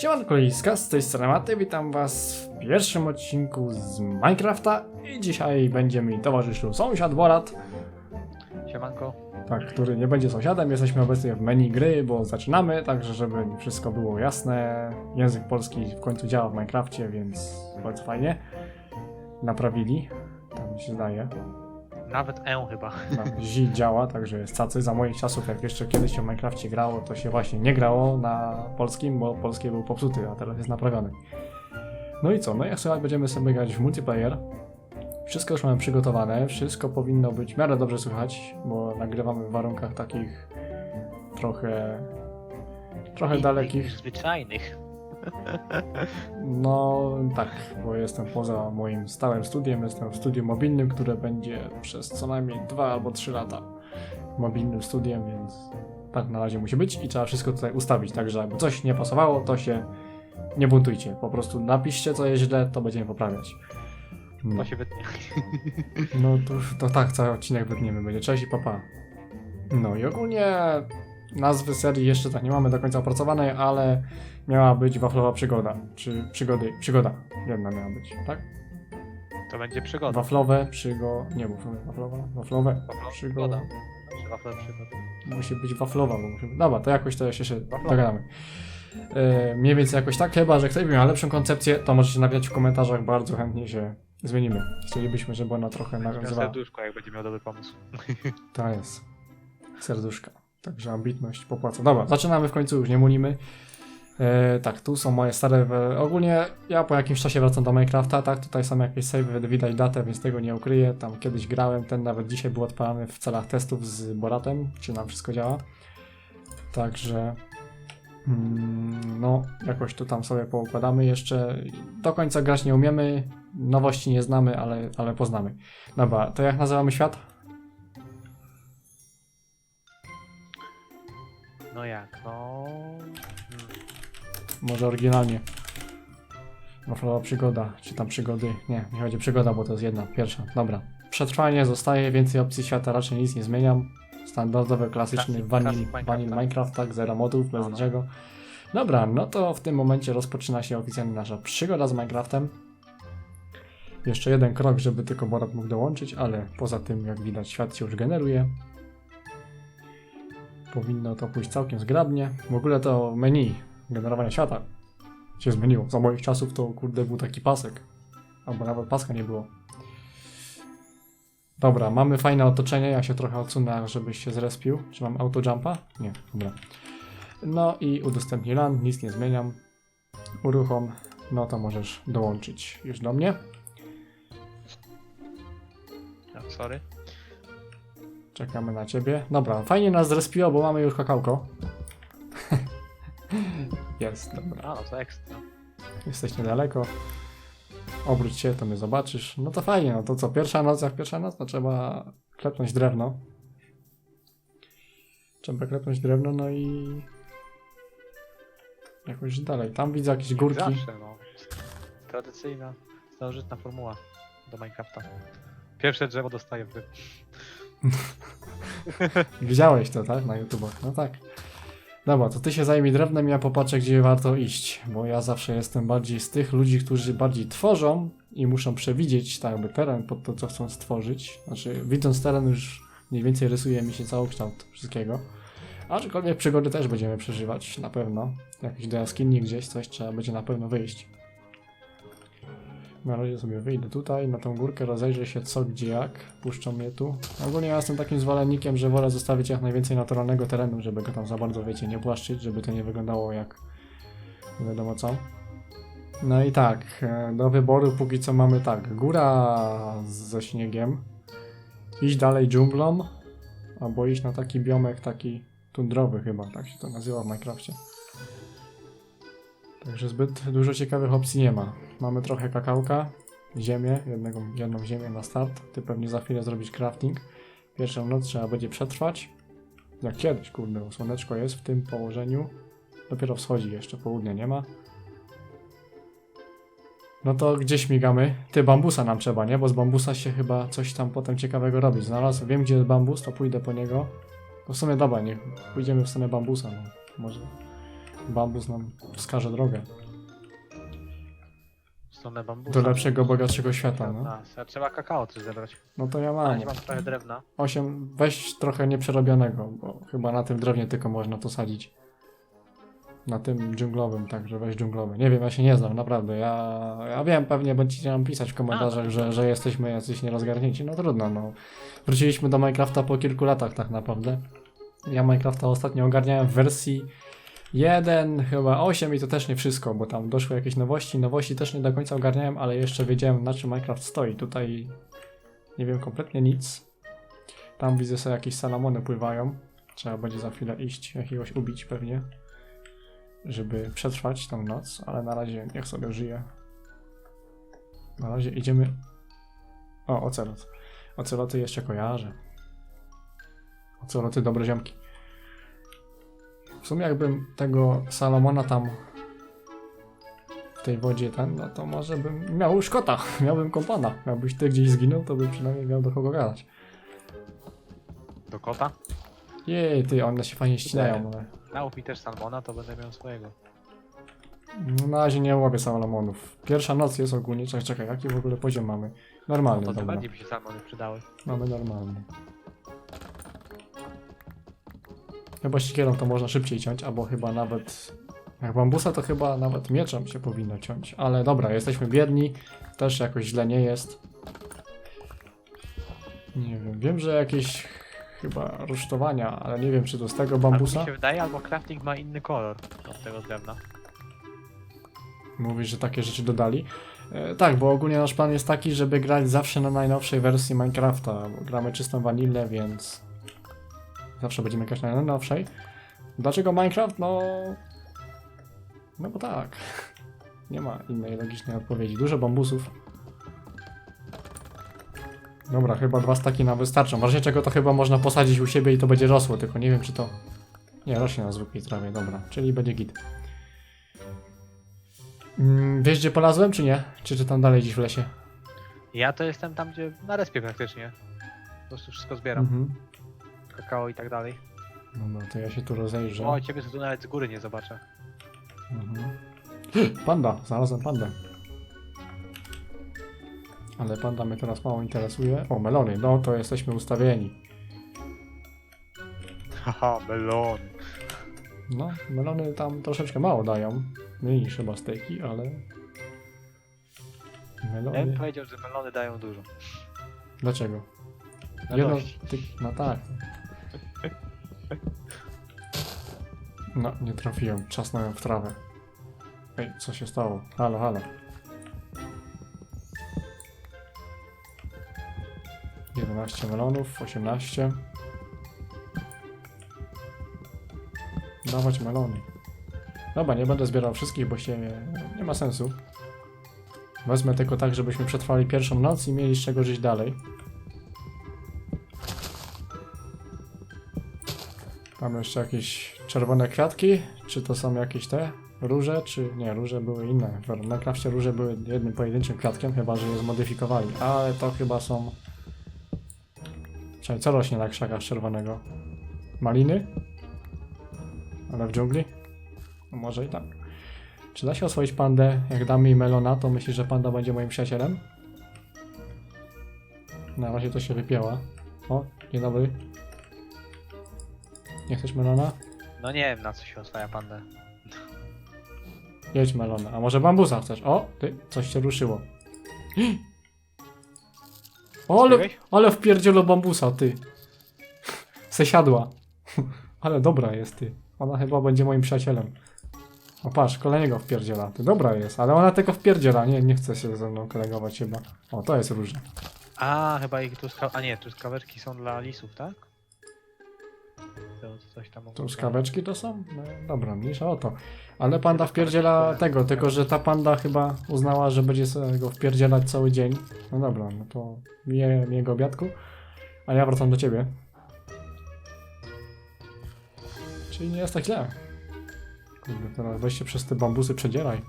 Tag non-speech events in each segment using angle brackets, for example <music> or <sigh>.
Siemanko Liska, z tej strony Maty, witam was w pierwszym odcinku z Minecrafta i dzisiaj będzie mi towarzyszył sąsiad Borat, Siemanko. tak, który nie będzie sąsiadem, jesteśmy obecnie w menu gry, bo zaczynamy, także żeby wszystko było jasne, język polski w końcu działa w Minecrafcie, więc bardzo fajnie, naprawili, tam mi się zdaje, Nawet E chyba. Z działa, także jest cacy. Za moich czasów, jak jeszcze kiedyś się w Minecrafcie grało, to się właśnie nie grało na polskim, bo polski był popsuty, a teraz jest naprawiony. No i co? No i słuchaj, będziemy sobie grać w multiplayer. Wszystko już mamy przygotowane, wszystko powinno być w miarę dobrze słychać, bo nagrywamy w warunkach takich trochę trochę Innych dalekich. niż Zwyczajnych. <laughs> No tak, bo jestem poza moim stałym studiem, jestem w studiu mobilnym, które będzie przez co najmniej 2 albo 3 lata mobilnym studiem, więc tak na razie musi być i trzeba wszystko tutaj ustawić, także jakby coś nie pasowało, to się nie buntujcie, po prostu napiszcie co jest źle, to będziemy poprawiać. No, To się wytnie. no to, to tak, cały odcinek wytniemy, będzie cześć i papa. No i ogólnie nazwy serii jeszcze tak nie mamy do końca opracowanej, ale miała być waflowa przygoda, czy przygody, przygoda jedna miała być, tak? To będzie przygoda. Waflowe, przygo... nie waflowe, waflowe, Waflowa przygoda. Czy wafle. Musi być waflowa, bo musi... Dobra, to jakoś to jeszcze dogadamy. Yy, mniej więcej jakoś tak, chyba że ktoś by miał lepszą koncepcję, to możecie napisać w komentarzach, bardzo chętnie się zmienimy. Chcielibyśmy, żeby ona trochę nawiązywała. serduszko, jak będzie miał dobry pomysł. <laughs> To jest. Serduszka. Także ambitność popłaca. Dobra, zaczynamy w końcu, już nie mulimy. E, tak, tu są moje stare. e, Ogólnie ja po jakimś czasie wracam do Minecrafta, tak? Tutaj są jakieś save, widać datę, więc tego nie ukryję. Tam kiedyś grałem, ten nawet dzisiaj był odpalany w celach testów z Boratem, czy nam wszystko działa. Także. mm, No, jakoś tu tam sobie poukładamy jeszcze. Do końca grać nie umiemy, nowości nie znamy, ale, ale poznamy. Dobra, to jak nazywamy świat? No jak, no... Może oryginalnie. Waflowa przygoda, czy tam przygody. Nie, nie chodzi o przygoda, bo to jest jedna, pierwsza. Dobra. Przetrwanie zostaje, więcej opcji świata raczej nic nie zmieniam. Standardowy, klasyczny Minecraft, vanilla tak. Minecraft, tak, zero modów, bez No, no. niczego. Dobra, no to w tym momencie rozpoczyna się oficjalnie nasza przygoda z Minecraftem. Jeszcze jeden krok, żeby tylko Borat mógł dołączyć, ale poza tym, jak widać, świat się już generuje. Powinno to pójść całkiem zgrabnie. W ogóle to menu generowania świata się zmieniło. Za moich czasów to kurde był taki pasek. Albo nawet paska nie było. Dobra, mamy fajne otoczenie. Ja się trochę odsunę, żebyś się zrespił. Czy mam autojumpa? Nie, dobra. No i udostępnij LAN, nic nie zmieniam. Uruchom. No to możesz dołączyć już do mnie. No, sorry. Czekamy na ciebie. Dobra, fajnie nas zrespiło, bo mamy już kakałko. Jest, dobra. A, no to ekstra. Jesteś niedaleko. Obróć się, to mnie zobaczysz. No to fajnie, no to co, pierwsza noc, jak pierwsza noc, to trzeba klepnąć drewno. Trzeba klepnąć drewno, no i... Jakoś dalej. Tam widzę jakieś górki. Zawsze, no. Tradycyjna, starożytna formuła do Minecrafta. Pierwsze drzewo dostaje w <laughs> Widziałeś to, tak? Na YouTubach. No tak. Dobra, to ty się zajmij drewnem, ja popatrzę, gdzie warto iść. Bo ja zawsze jestem bardziej z tych ludzi, którzy bardziej tworzą i muszą przewidzieć tak jakby teren pod to, co chcą stworzyć. Znaczy, widząc teren już mniej więcej rysuje mi się całokształt wszystkiego. Aczkolwiek przygody też będziemy przeżywać, na pewno. Jakieś do jaskini gdzieś, coś trzeba będzie na pewno wyjść. Na razie sobie wyjdę tutaj, na tą górkę, rozejrzę się co, gdzie, jak. Puszczą mnie tu. Ogólnie ja jestem takim zwolennikiem, że wolę zostawić jak najwięcej naturalnego terenu, żeby go tam za bardzo, wiecie, nie płaszczyć, żeby to nie wyglądało jak nie wiadomo co. No i tak, e, do wyboru póki co mamy tak, góra ze śniegiem, iść dalej dżunglą, albo iść na taki biomek, taki tundrowy chyba, tak się to nazywa w Minecrafcie. Także zbyt dużo ciekawych opcji nie ma. Mamy trochę kakałka, ziemię, jednego, jedną ziemię na start. Ty pewnie za chwilę zrobisz crafting. Pierwszą noc trzeba będzie przetrwać. Jak kiedyś, kurde, bo słoneczko jest w tym położeniu. Dopiero wschodzi jeszcze, południa nie ma. No to gdzie śmigamy? Ty, bambusa nam trzeba, nie? Bo z bambusa się chyba coś tam potem ciekawego robi. Znalazł, wiem gdzie jest bambus, to pójdę po niego. To w sumie dobra, niech pójdziemy w stronę bambusa, no. Może bambus nam wskaże drogę. W stronę bambusa. Do lepszego, bogatszego świata, no. A, trzeba kakao coś zebrać. No to ja A, mam. nie mam trochę drewna. 8, weź trochę nieprzerobionego, bo chyba na tym drewnie tylko można to sadzić. Na tym dżunglowym, także weź dżunglowy. Nie wiem, ja się nie znam, naprawdę. Ja, ja wiem, pewnie będziecie nam pisać w komentarzach, że, że jesteśmy jacyś nierozgarnięci. No trudno, no. Wróciliśmy do Minecrafta po kilku latach tak naprawdę. Ja Minecrafta ostatnio ogarniałem w wersji 1, chyba 8 i to też nie wszystko, bo tam doszły jakieś nowości. Nowości też nie do końca ogarniałem, ale jeszcze wiedziałem na czym Minecraft stoi. Tutaj nie wiem kompletnie nic. Tam widzę sobie jakieś salamony pływają. Trzeba będzie za chwilę iść, jakiegoś ubić pewnie, żeby przetrwać tą noc, ale na razie niech sobie żyje. Na razie idziemy... O, ocelot. Oceloty jeszcze kojarzę. Oceloty dobre ziomki. W sumie jakbym tego Salomona tam w tej wodzie ten, no to może bym miał szkota, <laughs> miałbym kompana. Jakbyś ty gdzieś zginął, to bym przynajmniej miał do kogo gadać. Do kota. Jej, ty, one się fajnie ścinają, ale... Dał mi też salmona, to będę miał swojego. No, Na razie nie łowię Salomonów. Pierwsza noc jest ogólnie, czekaj, czekaj, jaki w ogóle poziom mamy? Normalny, No to tym dobra. bardziej by się salmony przydały. Mamy normalny. Chyba siekierą to można szybciej ciąć, albo chyba nawet... Jak bambusa to chyba nawet mieczem się powinno ciąć. Ale dobra, jesteśmy biedni, też jakoś źle nie jest. Nie wiem, wiem, że jakieś chyba rusztowania, ale nie wiem czy to z tego Albo bambusa. mi się wydaje, albo crafting ma inny kolor od tego drewna. Mówisz, że takie rzeczy dodali. E, tak, bo ogólnie nasz plan jest taki, żeby grać zawsze na najnowszej wersji Minecrafta. Gramy czystą vanillę, więc zawsze będziemy grać na najnowszej. Dlaczego Minecraft? No... No bo tak. <laughs> Nie ma innej logicznej odpowiedzi. Dużo bambusów. Dobra, chyba dwa staki nam wystarczą. W razie czego to chyba można posadzić u siebie i to będzie rosło, tylko nie wiem czy to... Nie, rośnie na zwykłej trawie, dobra. Czyli będzie git. Mm, wiesz gdzie polazłem, czy nie? Czy czy tam dalej gdzieś w lesie? Ja to jestem tam, gdzie na respie praktycznie. Po prostu wszystko zbieram. Mhm. Kakao i tak dalej. Dobra, to ja się tu rozejrzę. O, ciebie tu nawet z góry nie zobaczę. Mhm. <gasps> Panda, znalazłem pandę. Ale panda mnie teraz mało interesuje. O, melony, no to jesteśmy ustawieni. Haha, melon. No, melony tam troszeczkę mało dają. Mniej niż chyba stejki, ale... Ja bym Melony... powiedział, że melony dają dużo. Dlaczego? Jedno... Ty... No tak. No, nie trafiłem. Czasnąłem w trawę. Ej, co się stało? Halo, halo. 11 melonów, 18. Dawać melony. Dobra, nie będę zbierał wszystkich, bo się nie ma sensu. Wezmę tylko tak, żebyśmy przetrwali pierwszą noc i mieli z czego żyć dalej. Mamy jeszcze jakieś czerwone kwiatki. Czy to są jakieś te róże, czy nie? Róże były inne. W Minecrafcie róże były jednym pojedynczym kwiatkiem, chyba że je zmodyfikowali. Ale to chyba są. Czekaj, co rośnie na krzakach czerwonego? Maliny? Ale w dżungli? No może i tak. Czy da się oswoić pandę? Jak damy jej melona, to myślisz, że panda będzie moim przyjacielem? Na razie to się wypięła. O, dzień dobry. Nie chcesz melona? No nie wiem, na co się oswaja panda. Jedź melona. A może bambusa chcesz? O, ty, coś się ruszyło. O, <gasps> ale, Zbiegłeś? ale wpierdzielo bambusa, ty. <laughs> Sesiadła. <laughs> ale dobra jest, ty. Ona chyba będzie moim przyjacielem. O patrz, kolejnego wpierdziela. Ty dobra jest, ale ona tylko wpierdziela. Nie, nie chce się ze mną kolegować chyba. O, to jest różne. A, chyba ich tu ska... A nie, tu skaweczki są dla lisów, tak? To coś tam To skaweczki to są? No, dobra, mniejsza o to. Ale panda wpierdziela tego, tylko że ta panda chyba uznała, że będzie sobie go wpierdzielać cały dzień. No dobra, no to miję jego obiadku, a ja wracam do ciebie. Czyli nie jest tak źle. Kurde, teraz weź się przez te bambusy przedzieraj.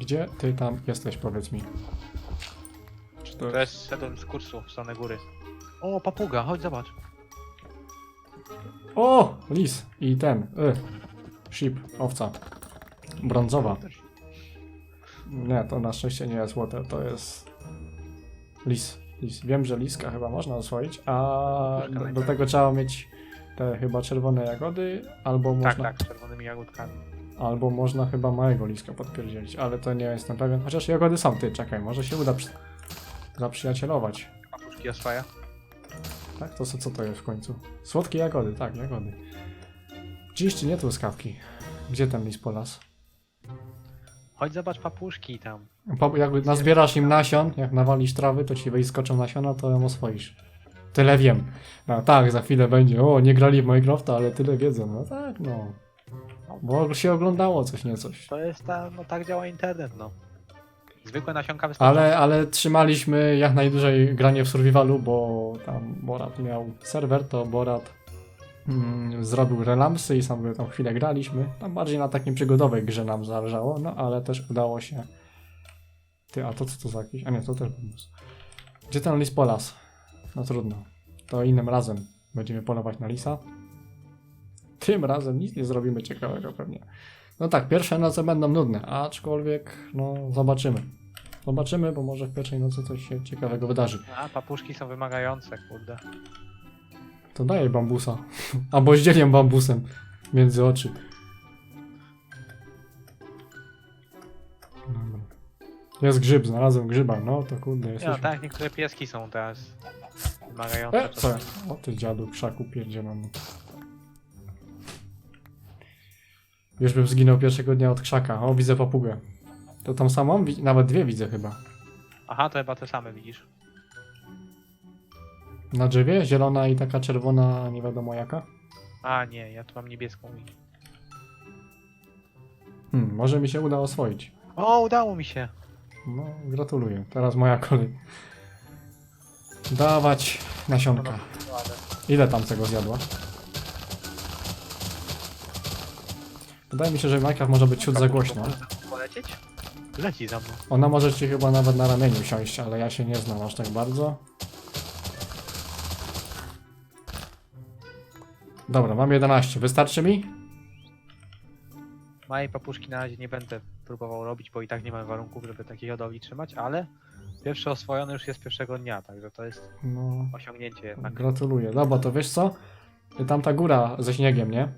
Gdzie ty tam jesteś, powiedz mi? Czy to... To jest szedłem z kursu w stronę góry. O, papuga, chodź zobacz. O! Lis! I ten. Y. Sheep, owca. Brązowa. Nie, to na szczęście nie jest water, to jest lis. lis. Wiem, że liska chyba można oswoić, a do, do tego trzeba mieć te chyba czerwone jagody, albo Tak, można, tak, z czerwonymi jagódkami. albo można chyba małego liska podpierdzielić, ale to nie jestem pewien. Chociaż jagody są, ty, czekaj, może się uda przy... zaprzyjacielować. Papuszki oswaja. Tak, to co, co to jest w końcu? Słodkie jagody, tak, jagody. Dziś czy nie truskawki? Gdzie ten lis polas? Chodź zobacz papuszki tam. Po, jak nazbierasz im nasion, jak nawalisz trawy, to ci wyskoczą nasiona, to ją oswoisz. Tyle wiem. No tak, za chwilę będzie, o, nie grali w Minecrafta, ale tyle wiedzą. No tak, no. Bo się oglądało coś, nie coś. To jest ta, no tak działa internet, no. Zwykłe nasionka wystarczą. Ale, ale trzymaliśmy jak najdłużej granie w survivalu, bo tam Borat miał serwer, to Borat mm, zrobił relamsy i sobie tam chwilę graliśmy. Tam bardziej na takim przygodowej grze nam zależało, no ale też udało się. Ty, a to co to za jakiś? A nie, to też bonus. Gdzie ten lis polas? No trudno. To innym razem będziemy polować na lisa. Tym razem nic nie zrobimy ciekawego pewnie. No tak, pierwsze noce będą nudne, aczkolwiek no zobaczymy. Zobaczymy, bo może w pierwszej nocy coś się ciekawego wydarzy. A, papuszki są wymagające, kurde. To daję bambusa. <laughs> Albo zdzielię bambusem między oczy. Dobra. Jest grzyb, znalazłem grzyba. No to kurde, jest. No, tak niektóre pieski są teraz wymagające. E, co? O ty dziadu krzaku pierdzielony. Już bym zginął pierwszego dnia od krzaka. O, widzę papugę. To tą samą? Wi- Nawet dwie widzę chyba. Aha, to chyba te same widzisz. Na drzewie? Zielona i taka czerwona, nie wiadomo jaka. A, nie, ja tu mam niebieską. Hmm, może mi się uda oswoić. O, udało mi się. No, gratuluję. Teraz moja kolej. Dawać nasionka. Ile tam tego zjadła? Wydaje mi się, że Minecraft może być ciut za głośno. Polecieć? Leci za mną. Ona może ci chyba nawet na ramieniu siąść, ale ja się nie znam aż tak bardzo. Dobra, mam 11. Wystarczy mi? Małej papuszki na razie nie będę próbował robić, bo i tak nie mam warunków, żeby takiej hodowli trzymać, ale pierwszy oswojony już jest pierwszego dnia, także to jest No, osiągnięcie jednak. gratuluję. Dobra, to wiesz co? Tam ta góra ze śniegiem, nie?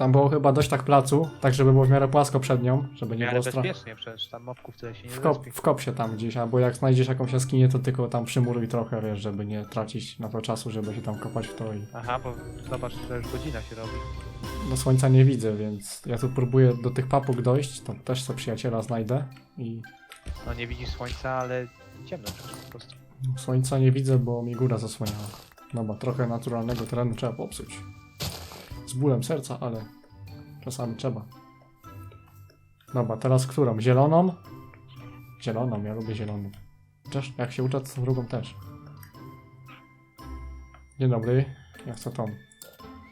Tam było chyba dość tak placu, tak żeby było w miarę płasko przed nią, żeby nie było ale strachu. bezpiecznie przecież, tam mobków tyle się nie Wkop, zrespie. wkop się tam gdzieś, albo jak znajdziesz jakąś jaskinię, to tylko tam przymuruj trochę, wiesz, żeby nie tracić na to czasu, żeby się tam kopać w to i... Aha, bo zobacz, że już godzina się robi. No słońca nie widzę, więc ja tu próbuję do tych papug dojść, to też sobie przyjaciela znajdę i No nie widzisz słońca, ale ciemno przecież po prostu. słońca nie widzę, bo mi góra zasłaniała. Dobra, trochę naturalnego terenu trzeba popsuć. Z bólem serca, ale czasami trzeba. Dobra, teraz którą? Zieloną? Zieloną, ja lubię zieloną. Chociaż jak się uczę, to drugą też. Dzień dobry, ja chcę tą.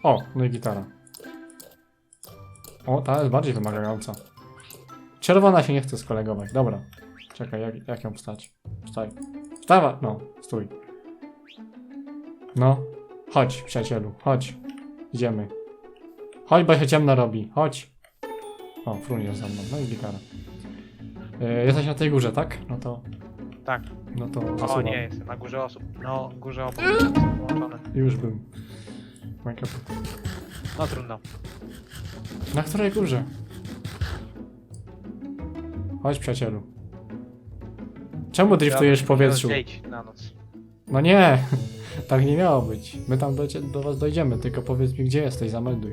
O, no i gitara. O, ta jest bardziej wymagająca. Czerwona się nie chce skolegować, dobra. Czekaj, jak, jak ją wstać? Wstaj. Wstawa! No, stój. No, chodź, przyjacielu, chodź. Idziemy. Chodź, bo się ciemno robi, chodź. O, frun jest za mną, no i gitara. Yy, jesteś na tej górze, tak? No to, Tak. no to O zasuwam. nie, jestem na górze osób. No, górze osób. Już bym. No trudno. Na której górze? Chodź, przyjacielu. Czemu driftujesz w powietrzu? Zejdź na noc. No nie, <laughs> tak nie miało być. My tam do, do was dojdziemy, tylko powiedz mi gdzie jesteś, zamelduj.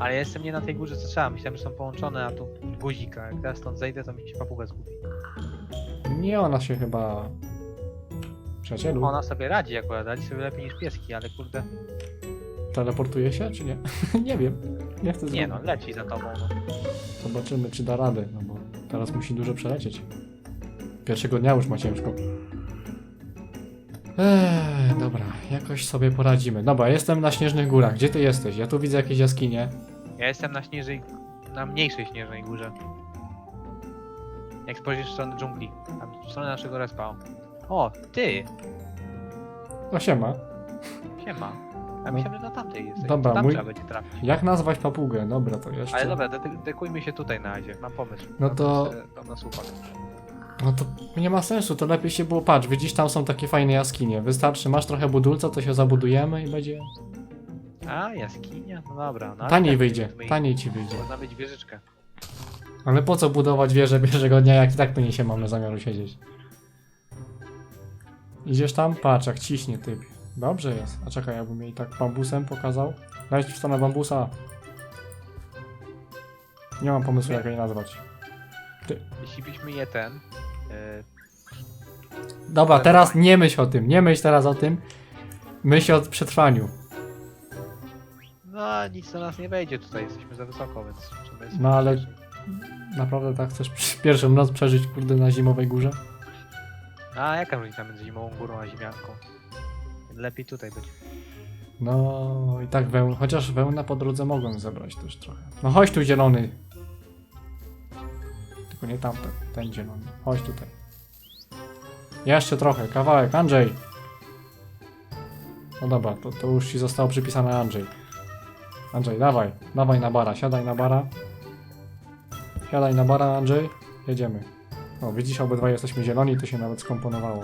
Ale jestem nie na tej górze co trzeba. Myślałem, że są połączone, a tu guzika. Jak teraz stąd zejdę, to mi się papuga zgubi. Nie, ona się chyba... Przyjacielu, Ona sobie radzi akurat, radzi sobie lepiej niż pieski, ale kurde. teleportuje się czy nie? <laughs> nie wiem, nie chcę Nie no, leci za tobą. No. Zobaczymy czy da radę, no bo teraz musi dużo przelecieć. Pierwszego dnia już ma ciężko. Eee, dobra, jakoś sobie poradzimy. Dobra, jestem na Śnieżnych Górach. Gdzie ty jesteś? Ja tu widzę jakieś jaskinie. Ja jestem na śnieżnej, na mniejszej śnieżnej górze. Jak spojrzysz w stronę dżungli, tam w stronę naszego respa. O, ty! O, siema. Siema. A myślałem, że na tamtej jest. Dobra, tam mój- trzeba będzie trafić. Jak nazwać papugę? Dobra, to jeszcze... Ale dobra, de- dekujmy się tutaj na razie. Mam pomysł. No to- sobie- na. No to nie ma sensu, to lepiej się było, patrz, widzisz, tam są takie fajne jaskinie. Wystarczy, masz trochę budulca, to się zabudujemy i będzie... A, jaskinia? No dobra. No, ale Taniej tak, wyjdzie, my- taniej ci wyjdzie. Można mieć wieżyczkę. Ale po co budować wieżę pierwszego dnia, jak i tak tu nie się mamy zamiaru siedzieć? Idziesz tam? Patrz, jak ciśnie typ. Dobrze jest. A czekaj, jakbym jej tak bambusem pokazał. Daj w stronę bambusa. Nie mam pomysłu, jak jej nazwać. Jeśli byśmy je ten... Yy, Dobra, teraz nie myśl o tym, nie myśl teraz o tym. Myśl o przetrwaniu. no, nic do nas nie wejdzie tutaj. Jesteśmy za wysoko, więc... trzeba jest No, ale-. Naprawdę tak chcesz przy- pierwszą noc przeżyć, kurde, na zimowej górze? A, jaka różnica między zimową górą a ziemianką? Lepiej tutaj być. No i tak wełnę, chociaż wełnę po drodze mogłem zebrać też trochę. No chodź tu zielony. Tylko nie tamten, ten zielony. Chodź tutaj. Jeszcze trochę, kawałek, Andrzej. No dobra, to, to już ci zostało przypisane Andrzej. Andrzej, dawaj, dawaj na bara, siadaj na bara. Siadaj na bara, Andrzej. Jedziemy. O, widzisz, obydwaj jesteśmy zieloni, to się nawet skomponowało.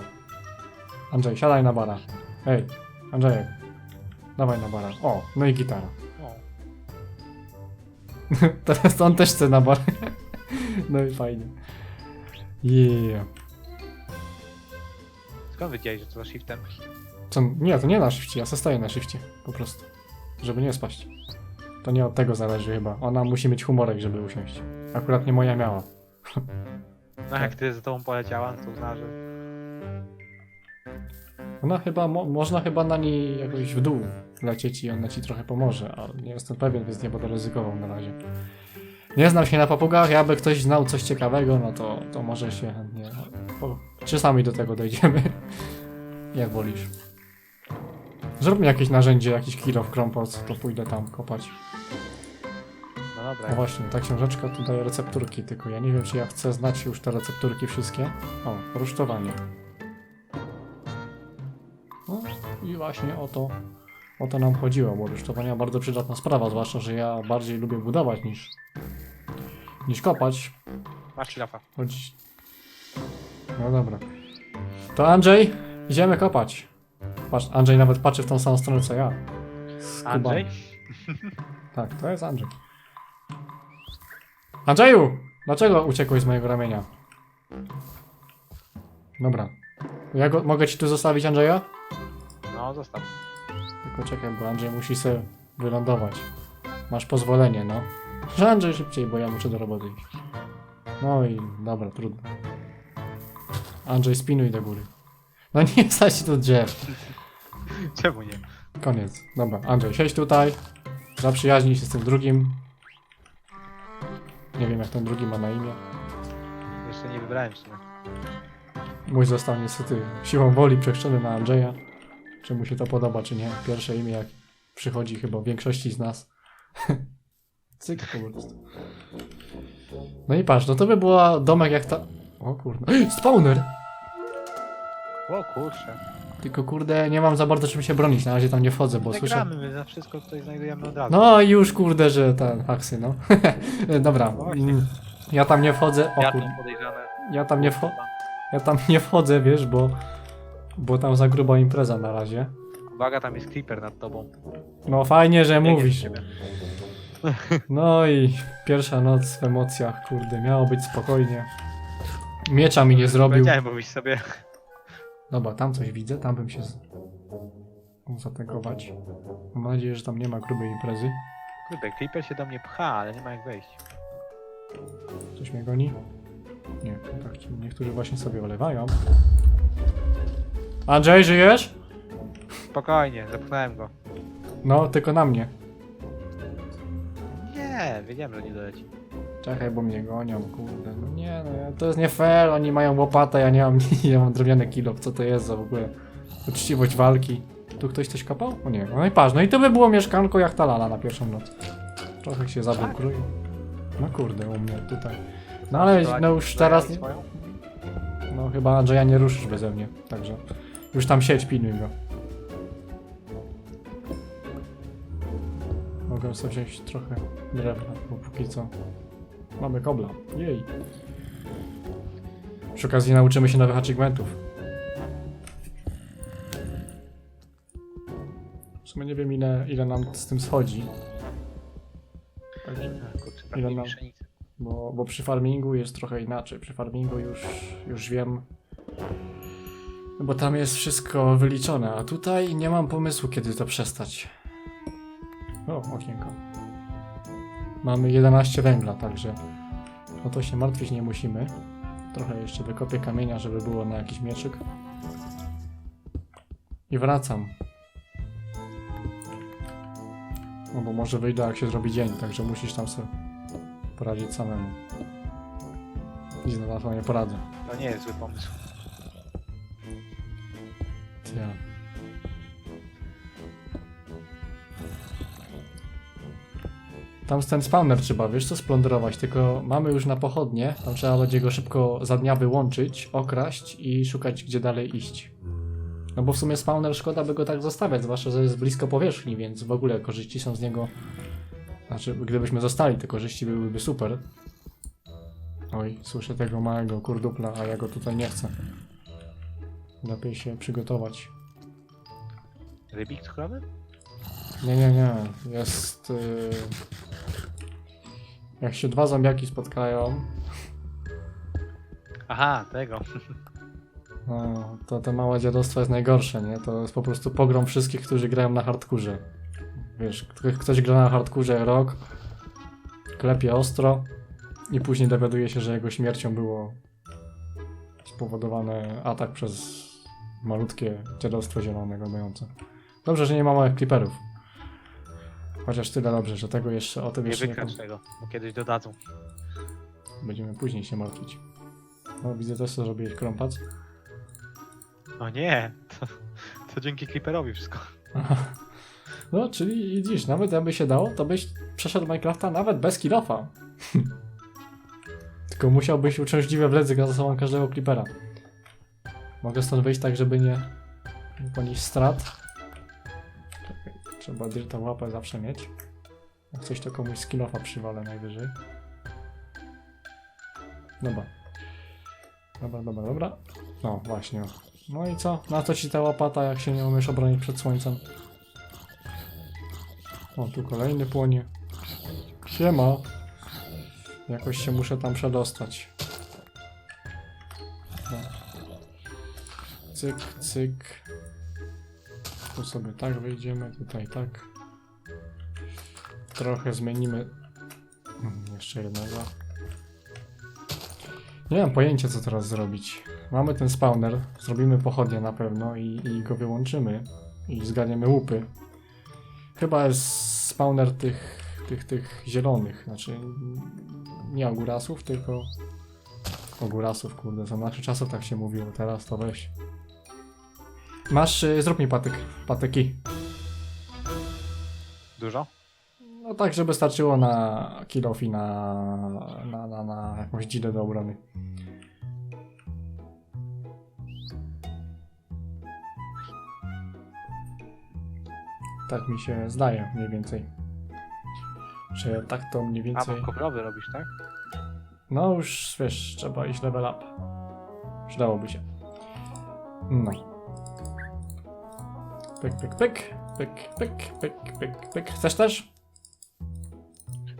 Andrzej, siadaj na bara. Hej, Andrzejek. Dawaj na bara. O, no i gitara. <laughs> Teraz on też chce na bar. <laughs> No i fajnie. Yeah. skąd wiedziałeś, że to za shiftem? Co, nie, to nie na shifcie, ja se stoję na shifcie. Po prostu. Żeby nie spaść. To nie od tego zależy chyba. Ona musi mieć humorek, żeby usiąść. Akurat nie moja miała. No jak ty za tobą poleciała, no to uzna, że... Ona chyba, mo można chyba na niej jakoś w dół lecieć i ona ci trochę pomoże, ale nie jestem pewien, więc nie będę ryzykował na razie. Nie znam się na papugach, jakby ktoś znał coś ciekawego, no to, to może się chętnie... Po, czy sami do tego dojdziemy? <laughs> Jak wolisz. Zrób mi jakieś narzędzie, jakiś kilo w krompoc, to pójdę tam kopać. No dobra. No właśnie, ta książeczka tu daje recepturki, tylko ja nie wiem, czy ja chcę znać już te recepturki wszystkie. O, rusztowanie. No i właśnie o to, o to nam chodziło, bo rusztowania bardzo przydatna sprawa, zwłaszcza, że ja bardziej lubię budować niż, niż kopać. Masz ślafa. Choć... No dobra. To Andrzej, idziemy kopać. Patrz, Andrzej nawet patrzy w tą samą stronę co ja. Skubany. Andrzej? <laughs> Tak, to jest Andrzej. Andrzeju! Dlaczego uciekłeś z mojego ramienia? Dobra. Ja go, mogę ci tu zostawić Andrzeja? No, zostaw. Tylko czekaj, bo Andrzej musi sobie wylądować. Masz pozwolenie, no. Że Andrzej szybciej, bo ja muszę do roboty iść. No i dobra, trudno. Andrzej, spinuj do góry. No nie <laughs> stać tu drzew. Czemu nie? Koniec. Dobra, Andrzej, siedź tutaj. Zaprzyjaźnij się z tym drugim. Nie wiem, jak ten drugi ma na imię. Jeszcze nie wybrałem sumie. Mój został niestety siłą woli przechrzczony na Andrzeja. Czy mu się to podoba, czy nie. Pierwsze imię, jak przychodzi chyba większości z nas. <laughs> Cyk po prostu. No i patrz, no to by była domek jak ta... O kurde. <gasps> Spawner! O kurczę. Tylko kurde, nie mam za bardzo czym się bronić. Na razie tam nie wchodzę, bo słyszę... gramy, my za wszystko tutaj znajdujemy od razu. No i już kurde, że ten haksy, no. <laughs> Dobra. Właśnie. mm, Ja tam nie wchodzę. O Ja kurde. Ja tam nie wchodzę. Ja tam nie wchodzę, wiesz, bo. Bo tam za gruba impreza na razie. Uwaga, tam jest creeper nad tobą. No fajnie, że mówisz. No i pierwsza noc w emocjach, kurde, miało być spokojnie. Miecza mi nie zrobił. Powiedziałem, mówić sobie. Dobra, tam coś widzę, tam bym się z... zategować. Mam nadzieję, że tam nie ma grubej imprezy. Kurde, creeper się do mnie pcha, ale nie ma jak wejść. Coś mnie goni? Nie, tak, ci- niektórzy właśnie sobie olewają. Andrzej, żyjesz? Spokojnie, zepchnąłem go. No, tylko na mnie. Nie, wiedziałem, że nie doleci. Czekaj, bo mnie gonią, kurde. No nie, no ja, to jest nie fair, oni mają łopatę, ja nie mam, <laughs> ja mam drewniany kilo, co to jest za w ogóle uczciwość walki. Tu ktoś coś kopał? O nie, no i patrz, no i to by było mieszkanko jak ta lala na pierwszą noc. Trochę się zabunkruję. No kurde, u mnie tutaj. No ale no już teraz, swoją? no chyba Andrzeja nie ruszysz beze mnie, także już tam siedź, pilnuj go. Mogę sobie wziąć trochę drewna, bo póki co mamy kobla. Jej. Przy okazji nauczymy się nowych achievementów. W sumie nie wiem ile, ile nam z tym schodzi. Tak, Ile nam- bo, bo przy farmingu jest trochę inaczej. Przy farmingu już, już wiem. Bo tam jest wszystko wyliczone, a tutaj nie mam pomysłu, kiedy to przestać. O, okienko. Mamy 11 węgla, także o to się martwić nie musimy. Trochę jeszcze wykopię kamienia, żeby było na jakiś mieczyk. I wracam. No bo może wyjdę jak się zrobi dzień, także musisz tam sobie poradzić samemu. I na to nie poradzę. To nie jest zły pomysł. Ja. Tam ten spawner trzeba, wiesz co, splądrować, tylko mamy już na pochodnie, tam trzeba będzie go szybko za dnia wyłączyć, okraść i szukać gdzie dalej iść. No bo w sumie spawner szkoda by go tak zostawiać, zwłaszcza, że jest blisko powierzchni, więc w ogóle korzyści są z niego... Znaczy, gdybyśmy zostali, te korzyści byłyby super. Oj, słyszę tego małego kurdupla, a ja go tutaj nie chcę. Lepiej się przygotować. Rybik cukrowy? Nie, nie, nie. Jest. Yy... Jak się dwa zombiaki spotkają, Aha, tego. no, to te małe dziadostwo jest najgorsze, nie? To jest po prostu pogrom wszystkich, którzy grają na hardkurze. Wiesz, kto- ktoś gra na hardkurze rok, klepie ostro i później dowiaduje się, że jego śmiercią było spowodowane atak przez malutkie dziadostwo zielone goniące. Dobrze, że nie ma małych kliperów. Chociaż tyle dobrze, że tego jeszcze o tym Nie jeszcze nie, wykracz tego, bo kiedyś dodadzą. będziemy później się martwić. No widzę też, co zrobiłeś krąpac. O nie, to, to dzięki Creeperowi wszystko. No, czyli widzisz, nawet jakby się dało, to byś przeszedł Minecrafta nawet bez kilofa. <laughs> Tylko musiałbyś uczęśliwie wlec za sobą każdego creepera. Mogę stąd wyjść tak, żeby nie, nie ponieść strat. Trzeba dirta łapę zawsze mieć. Jak coś to komuś z kilofa przywalę najwyżej. Dobra. Dobra, dobra, dobra. No właśnie. No i co? Na co ci ta łopata, jak się nie umiesz obronić przed słońcem? O, tu kolejny płonie. Siema. Jakoś się muszę tam przedostać. No. Cyk, cyk. Tu sobie tak wyjdziemy, tutaj tak. Trochę zmienimy. Mm, Jeszcze jednego. Nie mam pojęcia, co teraz zrobić. Mamy ten spawner, zrobimy pochodnie na pewno i, i go wyłączymy. I zgarniemy łupy. Chyba jest spawner tych, tych, tych zielonych, znaczy nie ogórasów, tylko ogórasów, kurde, za naszych czasów tak się mówiło, teraz to weź. Masz, y, zrób mi patyk, patyki. Dużo? No tak, żeby starczyło na kilof i na, na, na, na jakąś dzidę do obrony. Tak mi się zdaje, mniej więcej. Że tak to mniej A, więcej. bo koprowy robisz, tak? No już wiesz, trzeba iść level up. Przydałoby się. No. Pyk, pyk, pyk. Pyk, pyk, pyk, pyk, pyk. Chcesz też?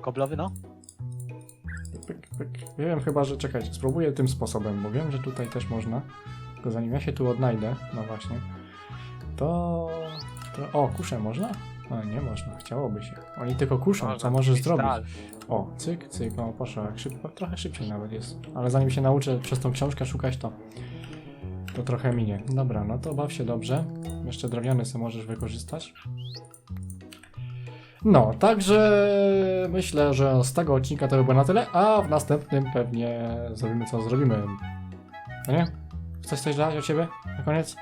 Koblowy, no? Pyk, pyk. Nie wiem, chyba, że czekajcie, spróbuję tym sposobem, bo wiem, że tutaj też można. Tylko zanim ja się tu odnajdę, no właśnie, to... to o, kuszę można? No nie można, chciałoby się. Oni tylko kuszą, co Można, możesz krystal. zrobić? O, cyk, cyk, o, proszę, jak szybko, trochę szybciej nawet jest. Ale zanim się nauczę przez tą książkę szukać, to to trochę minie. Dobra, no to baw się dobrze. Jeszcze drewniany sobie możesz wykorzystać. No, także myślę, że z tego odcinka to by było na tyle, a w następnym pewnie zrobimy co zrobimy. No nie? Chcesz coś dodać o ciebie na koniec?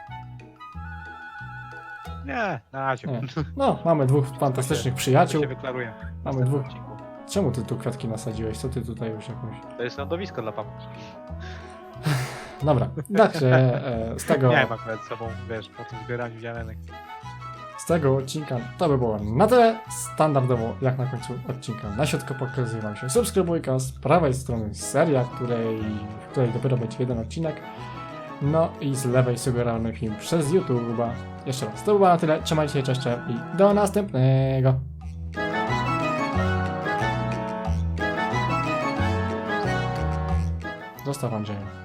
Nie, na razie. Nie. No, mamy dwóch fantastycznych To przyjaciół. się wyklaruję. Mamy dwóch. odcinku. Czemu ty tu kwiatki nasadziłeś? Co ty tutaj już jakąś... To jest lądowisko dla papy. Dobra, także e, z <laughs> tego... Miałem akurat z sobą, wiesz, po tym zbieraniu zielenek. z tego odcinka to by było na tyle. Standardowo, jak na końcu odcinka, na środku pokazuje Wam się subskrybujka, z prawej strony seria, której, w której dopiero będzie jeden odcinek. No i z lewej sugerowany film przez YouTube'a. Jeszcze raz, to było na tyle. Trzymajcie się, cześć cześć i do następnego. Zostaw Andrzeja.